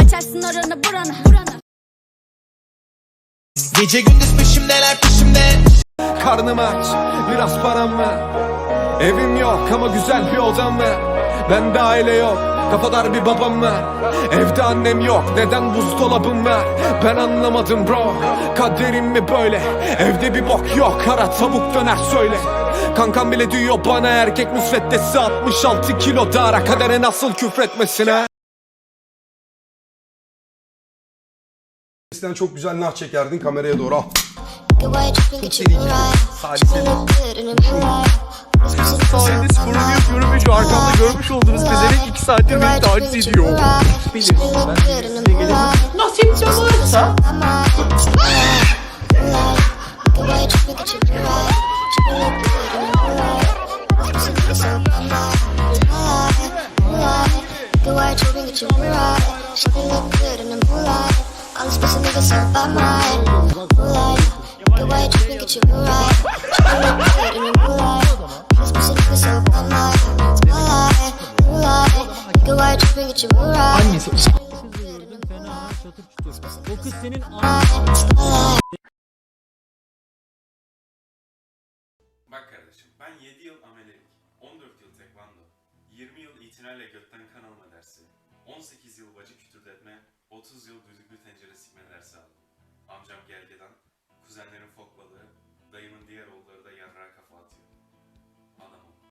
Açarsın oranı buranı. Buranı. Gece gündüz peşimdeler peşimde. Karnım aç, biraz param var. Evim yok ama güzel bir odam var. Bende aile yok, kafadar bir babam var. Evde annem yok, neden buzdolabım var? Ben anlamadım bro, kaderim mi böyle? Evde bir bok yok, kara tavuk döner söyle. Kankam bile diyor bana erkek müsveddesi 66 kilo. Dara kadere nasıl küfretmesine Eskiden çok güzel nah çekerdin kameraya doğru al. Sayede sporumu yapıyorum ve şu arkamda görmüş olduğunuz pezevenk 2 saattir beni taciz ediyor. Nasip de varsa these pussy niggas so by mine. Moonlight, the way you tripping, get you right. She look good in the moonlight. All these pussy niggas so by mine. Moonlight, moonlight, the way you tripping, get you right. annesi Bak kardeşim ben 7 yıl amelelik, 14 yıl tekvando, 20 yıl itinayla götten kan alma dersi, 18 yıl bacı kütürdetme, 30 yıl düdüklü